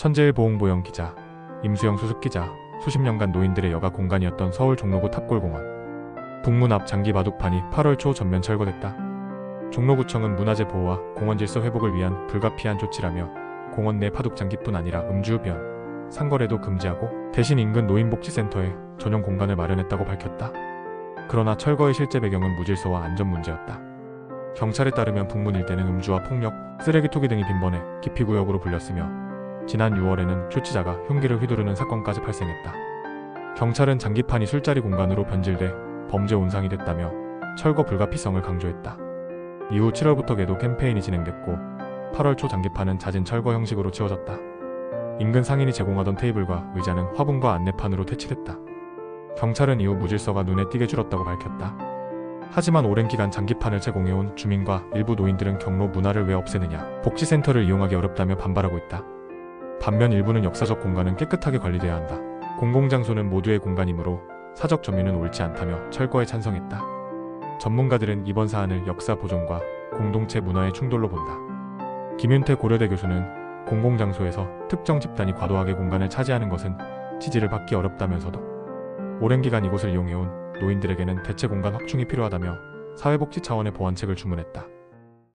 천재일 보홍보영 기자, 임수영 수습 기자, 수십 년간 노인들의 여가 공간이었던 서울 종로구 탑골공원. 북문 앞 장기 바둑판이 8월 초 전면 철거됐다. 종로구청은 문화재 보호와 공원 질서 회복을 위한 불가피한 조치라며 공원 내 파둑 장기뿐 아니라 음주 변, 상거래도 금지하고 대신 인근 노인복지센터에 전용 공간을 마련했다고 밝혔다. 그러나 철거의 실제 배경은 무질서와 안전 문제였다. 경찰에 따르면 북문 일대는 음주와 폭력, 쓰레기 투기 등이 빈번해 기피구역으로 불렸으며 지난 6월에는 초치자가 흉기를 휘두르는 사건까지 발생했다. 경찰은 장기판이 술자리 공간으로 변질돼 범죄 온상이 됐다며 철거 불가피성을 강조했다. 이후 7월부터 개도 캠페인이 진행됐고 8월 초 장기판은 잦은 철거 형식으로 치워졌다. 인근 상인이 제공하던 테이블과 의자는 화분과 안내판으로 퇴치됐다. 경찰은 이후 무질서가 눈에 띄게 줄었다고 밝혔다. 하지만 오랜 기간 장기판을 제공해온 주민과 일부 노인들은 경로 문화를 왜 없애느냐, 복지센터를 이용하기 어렵다며 반발하고 있다. 반면 일부는 역사적 공간은 깨끗하게 관리돼야 한다. 공공장소는 모두의 공간이므로 사적 점유는 옳지 않다며 철거에 찬성했다. 전문가들은 이번 사안을 역사 보존과 공동체 문화의 충돌로 본다. 김윤태 고려대 교수는 공공장소에서 특정 집단이 과도하게 공간을 차지하는 것은 지지를 받기 어렵다면서도 오랜 기간 이곳을 이용해온 노인들에게는 대체 공간 확충이 필요하다며 사회복지 차원의 보완책을 주문했다.